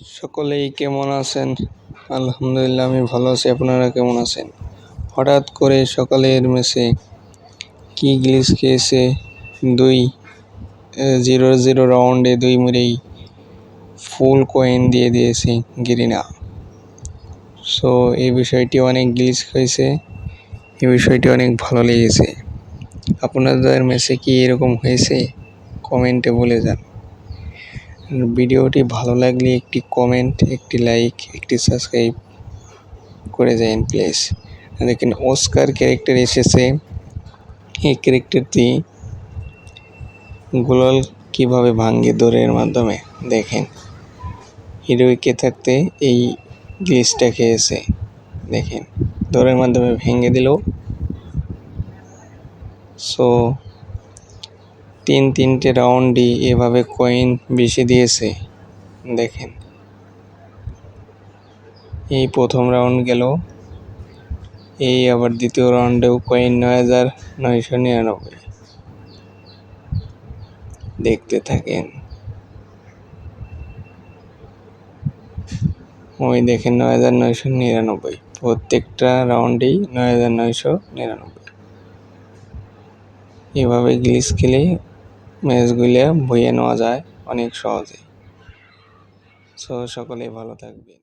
সকলেই কেমন আছেন? আলহামদুলিল্লাহ, আমি ভালো আছি। আপনারা কেমন আছেন? হঠাৎ করে সকালের মেসে কি গ্লিচ খেয়েছে? দুই জিরো জিরো রাউন্ডে দুই মুড়েই ফুল কয়েন দিয়ে দিয়েছে গিরিনা। সো, এই বিষয়টি অনেক গ্লিচ হয়েছে এই বিষয়টি অনেক ভালো লেগেছে। আপনাদের মেসে কি এরকম হয়েছে? কমেন্টে বলে যান। ভিডিওটি ভালো লাগলে একটি কমেন্ট একটি লাইক একটি সাবস্ক্রাইব করে যান প্লিজ দেখেন অস্কার ক্যারেক্টার এসেছে। এই ক্যারেক্টারটি গোলাল কীভাবে ভাঙ্গে দৌড়ের মাধ্যমে? দেখেন হিরোইকে থাকতে এই গ্লিসটা খেয়েছে। দেখেন, দৌড়ের মাধ্যমে ভেঙে দিল। সো তিন তিনটে রাউন্ডই এভাবে কয়েন বেশি দিয়েছে। দেখেন। এই প্রথম রাউন্ড গেল। এই আবার দ্বিতীয় রাউন্ডেও কয়েন নয় হাজার নয়শো নিরানব্বই। দেখতে থাকেন। ওই দেখেন নয় হাজার নয়শো নিরানব্বই। প্রত্যেকটা রাউন্ডেই নয় হাজার নয়শো নিরানব্বই। এভাবে গ্লিচ খেলে ম্যাচগুলো বইয়ে নেওয়া যায় অনেক সহজে সো সকলেই ভালো থাকবে